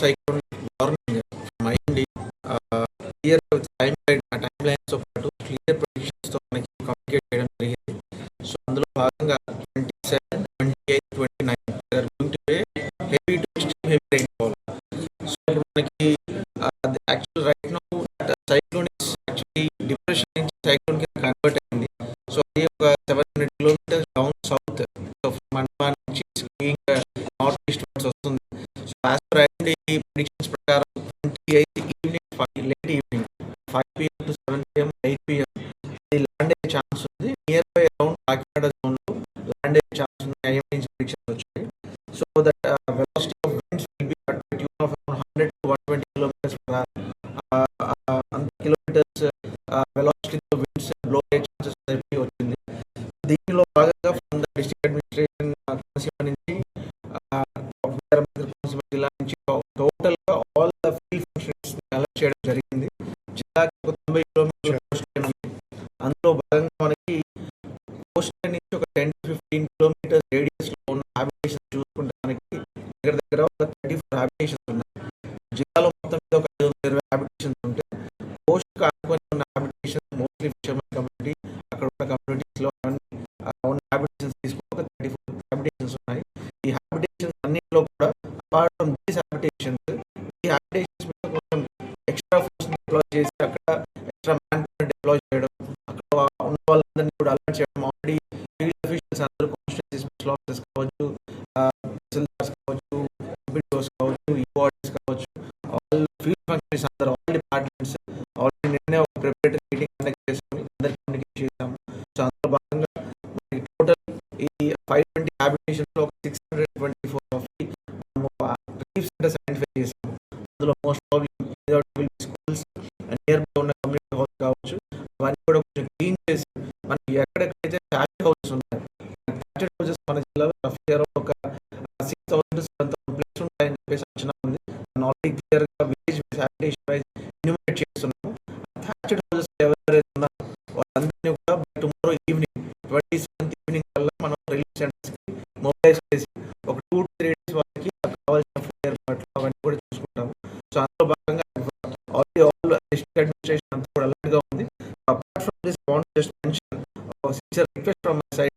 cyclone warning from IMD. Uh, here as predictions ప్రకారం twenty eighth evening late evening five PM to seven PM eight PM ఇది land అయ్యే chance ఉంది. Near by around Kakinada జోన్లో land అయ్యే chance ఉంది IMD predictions వచ్చాయి so that habitations ఈ habitations మీద ఎక్స్ట్రా ఫోర్స్ డిప్లాయ్ చేసి అక్కడ ఎక్స్ట్రా మ్యాన్ డిప్లాయ్ చేయడం అక్కడ ఉన్న వాళ్ళందరినీ కూడా అలర్ట్ చేయడం. ఆల్రెడీ ఫీల్డ్ అఫీషియల్స్ అందరూ కాన్స్టిట్యూన్సీ ఆఫీసర్స్ కావచ్చు తహసీల్దార్స్ కావచ్చు ఎంపీడీఓస్ కావచ్చు ఈఓఆర్డీస్ కావచ్చు. ఆల్ ఫీల్డ్ ఫంక్షన్స్ అందరూ ఆల్ డిపార్ట్మెంట్స్ ఆల్రెడీ నిన్నే ఒక ప్రిపరేటరీ మీటింగ్ ఐడెంటిఫై చేసాము అందులో most probably schools near by ఉన్న కమ్యూనిటీ హౌస్ కావచ్చు. అవన్నీ కూడా కొంచెం క్లీన్ చేసి మనకి ఎక్కడెక్కడైతే ఫ్యాక్టరీ హౌసెస్ ఉన్నాయి ఫ్యాక్టరీ హౌసెస్ మన జిల్లాలో రఫ్ ఇయర్ ఒక six thousand seven thousand places ఉంటాయని చెప్పేసి అంచనా ఉంది. మనం already clear village sanitation wise enumerate చేస్తున్నాము ఫ్యాక్టరీ హౌసెస్ ఎవరైతే ఉన్నారో వాళ్ళందరినీ కూడా tomorrow evening twenty seventh evening కల్లా మనం రిలీఫ్ సెంటర్స్కి మొబైలైజ్ చేసి ఒక టూ త్రీ డేస్ వాళ్ళకి కావాల్సిన ఫుడ్ ఏర్పాట్లు అవన్నీ కూడా చూసుకుంటాము సో అందులో భాగంగా ఆల్రెడీ ఆల్ డిస్ట్రిక్ట్ అడ్మినిస్ట్రేషన్ అంతా కూడా అలర్ట్గా ఉంది. Apart from this want just mention sincere request from my side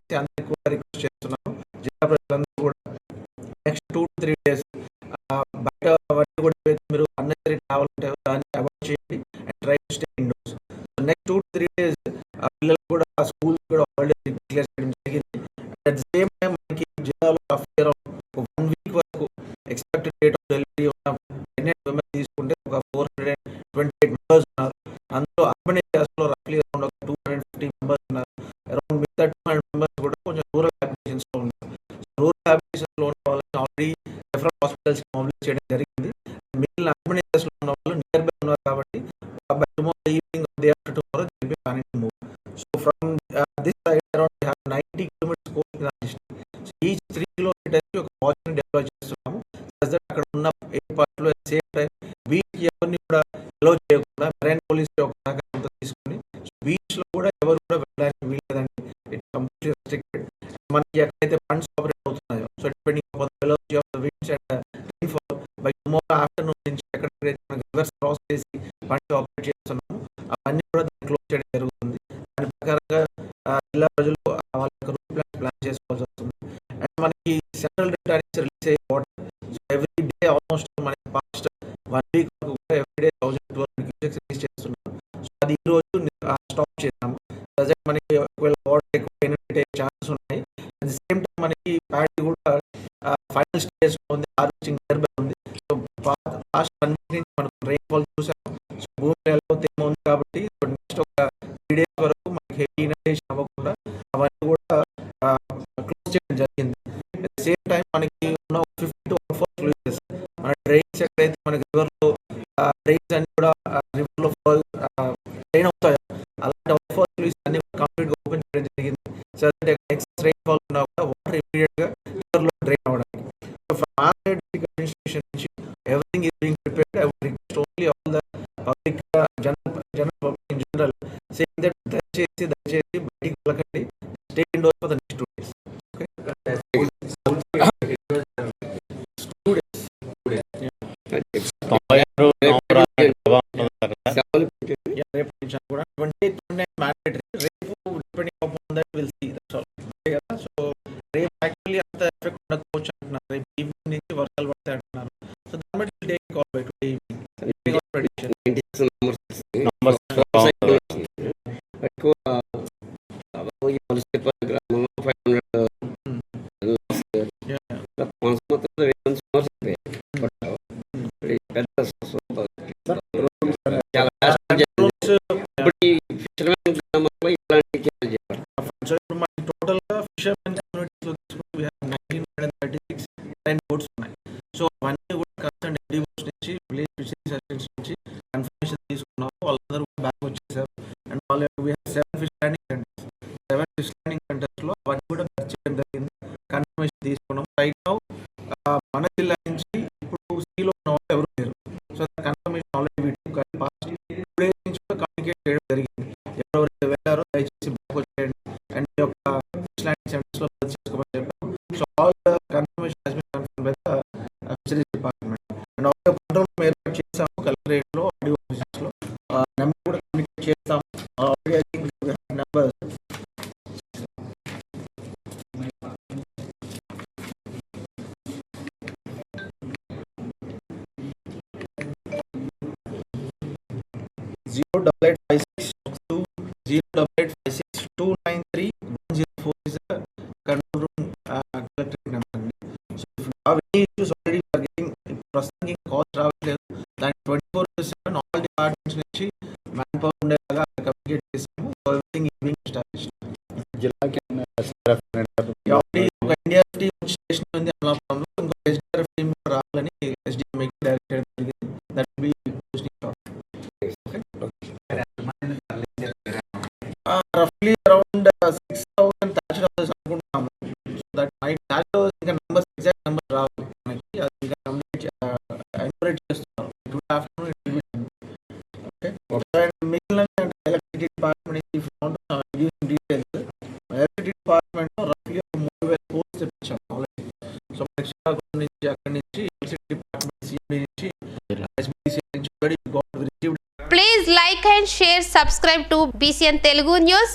దయచేసి అందరికీ కూడా రిక్వెస్ట్ చేస్తున్నాను జిల్లా ప్రజలందరూ రెఫరల్ హాస్పిటల్స్ మొబిలైజ్ చేయడం జరిగింది. మిగిలిన అర్బన్ ఏరియాస్లో ఉన్న వాళ్ళు నియర్ బై ఉన్నారు కాబట్టి by tomorrow evening day after tomorrow they be planning move so from this side around we have 90 kilometres course district so each three kilometres ఒక వాచ్ని డెవలప్ చేస్తున్నాము. అక్కడ ఉన్న ఏ పార్ట్లో సేఫ్ టైం బీచ్ ఎవరిని కూడా అలో చేయకుండా మెరైన్ పోలీస్ యొక్క సహకారంతో తీసుకొని బీచ్లో కూడా ఎవరు కూడా వెళ్ళడానికి వీల్లేదండి ఇట్ కంప్లీట్లీ రెస్ట్రిక్టెడ్ మనకి ఎక్కడైతే ఫండ్స్ ఆపరేట్ అవుతున్నాయో so depending on the velocity of the winds and rainfall by afternoon నుంచి ఎక్కడైతే మనకి రివర్స్ క్రాస్ చేసి ఫండ్స్ ఆపరేట్ చేస్తున్నాము. అవన్నీ కూడా దాన్ని క్లోజ్ చేయడం జరుగుతుంది. దాని ప్రకారంగా జిల్లా ప్రజలు వాళ్ళ యొక్క రూట్ ప్లాన్ ప్లాన్ చేసుకోవాల్సి వస్తుంది. అండ్ మనకి సెంట్రల్ రిటైర్స్ రిలీజ్ అయ్యే water so every day almost మనకి పాస్ట్ వన్ వీక్ కూడా every day thousand two hundred cusecs release చేస్తున్నాం సో అది ఈ రోజు స్టాప్ చేసాము ప్రజెంట్ మనకి ఒకవేళ వాటర్ ఎక్కువ ఛాన్సెస్ ఉన్నాయి. అట్ ది సేమ్ టైం మనకి ప్యాడీ కూడా ఫైనల్ స్టేజ్ ఉంది. హార్వెస్టింగ్ రాష్ట్రం అన్నిటి నుంచి మనం రైన్ఫాల్ చూసాం సో భూమి ఎలా తేమ ఉంది కాబట్టి నెక్స్ట్ ఒక త్రీ డేస్ వరకు మనకి హెవీ ఇనడేషన్ అవ్వకుండా అవన్నీ కూడా క్లోజ్ చేయడం జరిగింది. సేమ్ టైం మనకి ఉన్న ఫిఫ్టీ టు ఫోర్ క్లూజెస్ మన డ్రైన్స్ ఎక్కడైతే మనకి రివర్లో డ్రైన్స్ అన్ని కూడా రివర్లో ఫాల్ డ్రైన్ అవుతాయో అలాంటి ఫోర్ క్లూజెస్ అన్ని కంప్లీట్గా ఓపెన్ చేయడం జరిగింది. So that next rainfall ఉన్నా కూడా వాటర్ ఇమీడియట్గా రివర్లో డ్రైన్ అవ్వడానికి. సో ఫ్రాడ్ అడ్మినిస్ట్రేషన్ నుంచి nothing is being prepared. I would request only all the public, uh, general, general public in general, saying that దయచేసి దయచేసి బయటికి వెళ్ళకండి stay indoor for the next two days రేపు కూడా ట్వంటీ ట్వంటీ మ్యాండేటరీ 0 ఐదు ఇంకా numbers exact number రావాలి మనకి. అది కంప్లీట్ ఎన్యూరేట్ చేస్తున్నారు today afternoon it will be okay మిగిలిన electricity department if want give details electricity department రఫ్లీ మూడు వేల కోర్స్ తెప్పించాం ఆల్రెడీ సో శ్రీకాకుళం నుంచి అక్కడి నుంచి ఎలక్ట్రిసిటీ డిపార్ట్మెంట్ సిబి నుంచి please like and share subscribe to BCN Telugu news